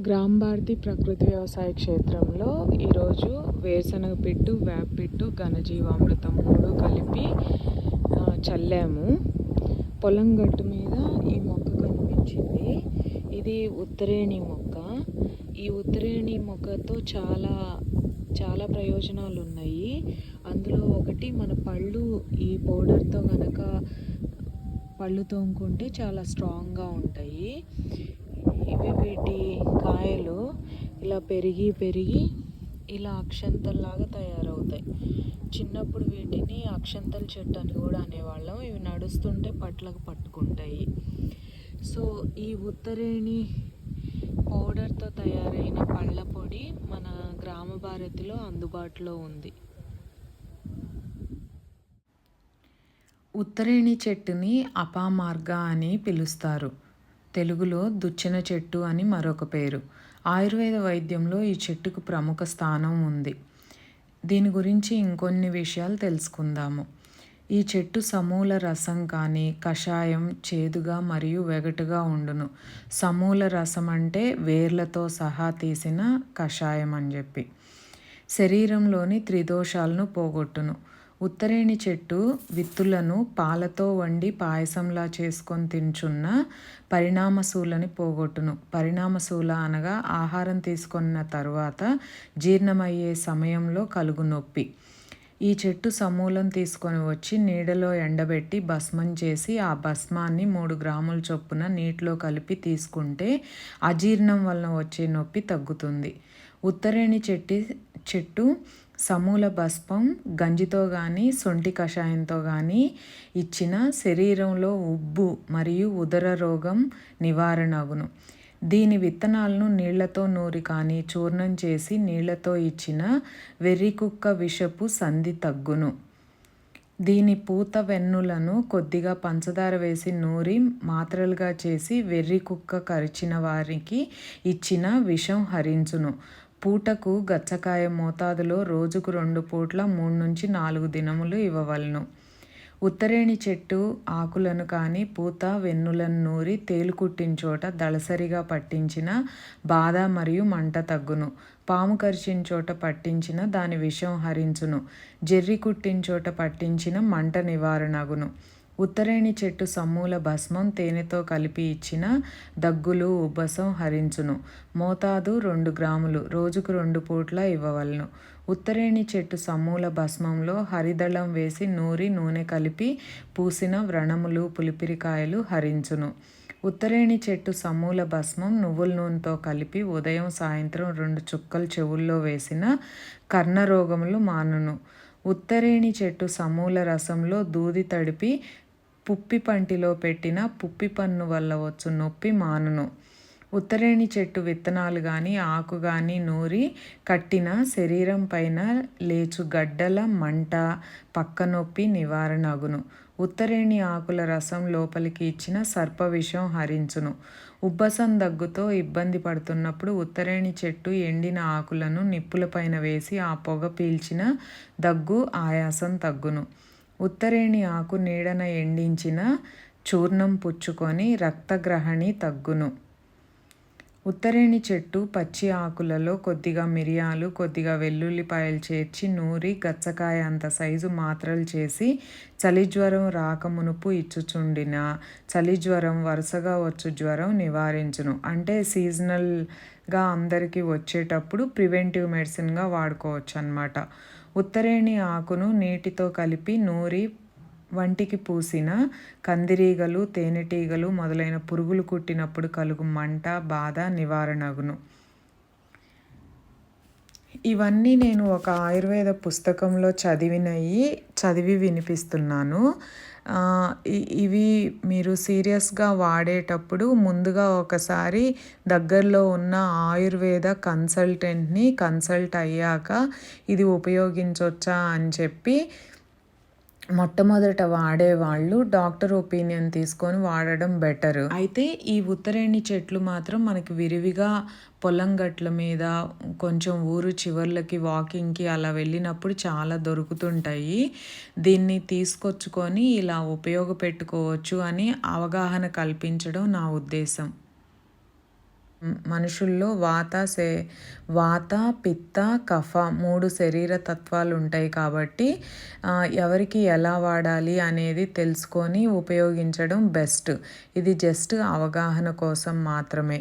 Gram Bharati ప్రకృతి వ్యవసాయ క్షేత్రంలో ఈరోజు వేరుశనగ పిట్టు వేపపిట్టు ఘనజీవామృతం మూడు కలిపి చల్లాము. పొలం గట్టు మీద ఈ మొక్క కనిపించింది. ఇది ఉత్తరేణి మొక్క. ఈ ఉత్తరేణి మొక్కతో చాలా చాలా ప్రయోజనాలు ఉన్నాయి. అందులో ఒకటి మన పళ్ళు ఈ పౌడర్తో కనుక పళ్ళు తోముకుంటే చాలా స్ట్రాంగ్గా ఉంటాయి. ఇవి వీటి కాయలు ఇలా పెరిగి పెరిగి ఇలా అక్షంతల్లాగా తయారవుతాయి. చిన్నప్పుడు వీటిని అక్షంతల చెట్టు అని కూడా అనేవాళ్ళం. ఇవి నడుస్తుంటే పట్లకు పట్టుకుంటాయి. సో ఈ ఉత్తరేణి పౌడర్తో తయారైన పళ్ళ పొడి మన గ్రామ భారతిలో అందుబాటులో ఉంది. ఉత్తరేణి చెట్టుని అపామార్గ అని పిలుస్తారు. తెలుగులో దుచ్చిన చెట్టు అని మరొక పేరు. ఆయుర్వేద వైద్యంలో ఈ చెట్టుకు ప్రముఖ స్థానం ఉంది. దీని గురించి ఇంకొన్ని విషయాలు తెలుసుకుందాము. ఈ చెట్టు సమూల రసం కానీ కషాయం చేదుగా మరియు వెగటుగా ఉండును. సమూల రసం అంటే వేర్లతో సహా తీసిన కషాయం అని చెప్పి. శరీరంలోని త్రిదోషాలను పోగొట్టును. ఉత్తరేణి చెట్టు విత్తులను పాలతో వండి పాయసంలా చేసుకొని తించున్న పరిణామశూలని పోగొట్టును. పరిణామశూల అనగా ఆహారం తీసుకున్న తర్వాత జీర్ణమయ్యే సమయంలో కలుగు నొప్పి. ఈ చెట్టు సమూలం తీసుకొని వచ్చి నీడలో ఎండబెట్టి భస్మం చేసి ఆ భస్మాన్ని మూడు గ్రాముల చొప్పున నీటిలో కలిపి తీసుకుంటే అజీర్ణం వలన వచ్చే నొప్పి తగ్గుతుంది. ఉత్తరేణి చెట్టు చెట్టు సమూల భస్పం గంజితో కానీ సొంటి కషాయంతో కానీ ఇచ్చిన శరీరంలో ఉబ్బు మరియు ఉదర రోగం నివారణగును. దీని విత్తనాలను నీళ్ళతో నూరి కానీ చూర్ణం చేసి నీళ్ళతో ఇచ్చిన వెర్రికుక్క విషపు సంధి తగ్గును. దీని పూత వెన్నులను కొద్దిగా పంచదార వేసి నూరి మాత్రలుగా చేసి వెర్రి కుక్క కరిచిన వారికి ఇచ్చిన విషం హరించును. పూటకు గచ్చకాయ మోతాదులో రోజుకు రెండు పూట్ల మూడు నుంచి నాలుగు దినములు ఇవ్వవలను. ఉత్తరేణి చెట్టు ఆకులను కానీ పూత వెన్నులను నూరి తేలు కుట్టిన చోట దళసరిగా పట్టించిన బాధ మరియు మంట తగ్గును. పాము కరిచిన చోట పట్టించిన దాని విషం హరించును. జెర్రి కుట్టిన చోట పట్టించిన మంట నివారణగును. ఉత్తరేణి చెట్టు సమ్మూల భస్మం తేనెతో కలిపి ఇచ్చిన దగ్గులు ఉబ్బసం హరించును. మోతాదు రెండు గ్రాములు రోజుకు రెండు పూట్ల ఇవ్వవలను. ఉత్తరేణి చెట్టు సమూల భస్మంలో హరిదళం వేసి నూరి నూనె కలిపి పూసిన వ్రణములు పులిపిరికాయలు హరించును. ఉత్తరేణి చెట్టు సమూల భస్మం నువ్వుల నూనెతో కలిపి ఉదయం సాయంత్రం రెండు చుక్కలు చెవుల్లో వేసిన కర్ణరోగములు మానును. ఉత్తరేణి చెట్టు సమూల రసంలో దూది తడిపి పుప్పి పంటిలో పెట్టిన పుప్పి పన్ను వల్ల వచ్చు నొప్పి మానును. ఉత్తరేణి చెట్టు విత్తనాలు కానీ ఆకు కానీ నూరి కట్టిన శరీరం పైన లేచు గడ్డల మంట పక్క నొప్పి నివారణ అగును. ఉత్తరేణి ఆకుల రసం లోపలికి ఇచ్చిన సర్ప విషం హరించును. ఉబ్బసం దగ్గుతో ఇబ్బంది పడుతున్నప్పుడు ఉత్తరేణి చెట్టు ఎండిన ఆకులను నిప్పులపైన వేసి ఆ పొగ పీల్చిన దగ్గు ఆయాసం తగ్గును. ఉత్తరేణి ఆకు నీడన ఎండించిన చూర్ణం పుచ్చుకొని రక్తగ్రహణి తగ్గును. ఉత్తరేణి చెట్టు పచ్చి ఆకులలో కొద్దిగా మిరియాలు కొద్దిగా వెల్లుల్లిపాయలు చేర్చి నూరి గచ్చకాయ అంత సైజు మాత్రలు చేసి చలి జ్వరం రాకమునుపు ఇచ్చుచుండిన చలి జ్వరం వరుసగా వచ్చు జ్వరం నివారించును. అంటే సీజనల్గా అందరికీ వచ్చేటప్పుడు ప్రివెంటివ్ మెడిసిన్గా వాడుకోవచ్చు అనమాట ఉత్తరేణి ఆకును నీటితో కలిపి నూరి వంటికి పూసిన కందిరీగలు తేనెటీగలు మొదలైన పురుగులు కుట్టినప్పుడు కలుగు మంట బాధ నివారణగును. ఇవన్నీ నేను ఒక ఆయుర్వేద పుస్తకంలో చదివినవి చదివి వినిపిస్తున్నాను. ఇ- ఇవి మీరు సీరియస్గా వాడేటప్పుడు ముందుగా ఒకసారి దగ్గరలో ఉన్న ఆయుర్వేద కన్సల్టెంట్ని కన్సల్ట్ అయ్యాక ఇది ఉపయోగించవచ్చా అని చెప్పి మొట్టమొదట వాడేవాళ్ళు డాక్టర్ ఒపీనియన్ తీసుకొని వాడడం బెటర్. అయితే ఈ ఉత్తరేణి చెట్లు మాత్రం మనకి విరివిగా పొలం గట్ల మీద కొంచెం ఊరు చివర్లకి వాకింగ్కి అలా వెళ్ళినప్పుడు చాలా దొరుకుతుంటాయి. దీన్ని తీసుకొచ్చుకొని ఇలా ఉపయోగపెట్టుకోవచ్చు అని అవగాహన కల్పించడం నా ఉద్దేశం. మనుషుల్లో వాత సే వాత పిత్త కఫ మూడు శరీర తత్వాలు ఉంటాయి కాబట్టి ఎవరికి ఎలా వాడాలి అనేది తెలుసుకొని ఉపయోగించడం బెస్ట్. ఇది జస్ట్ అవగాహన కోసం మాత్రమే.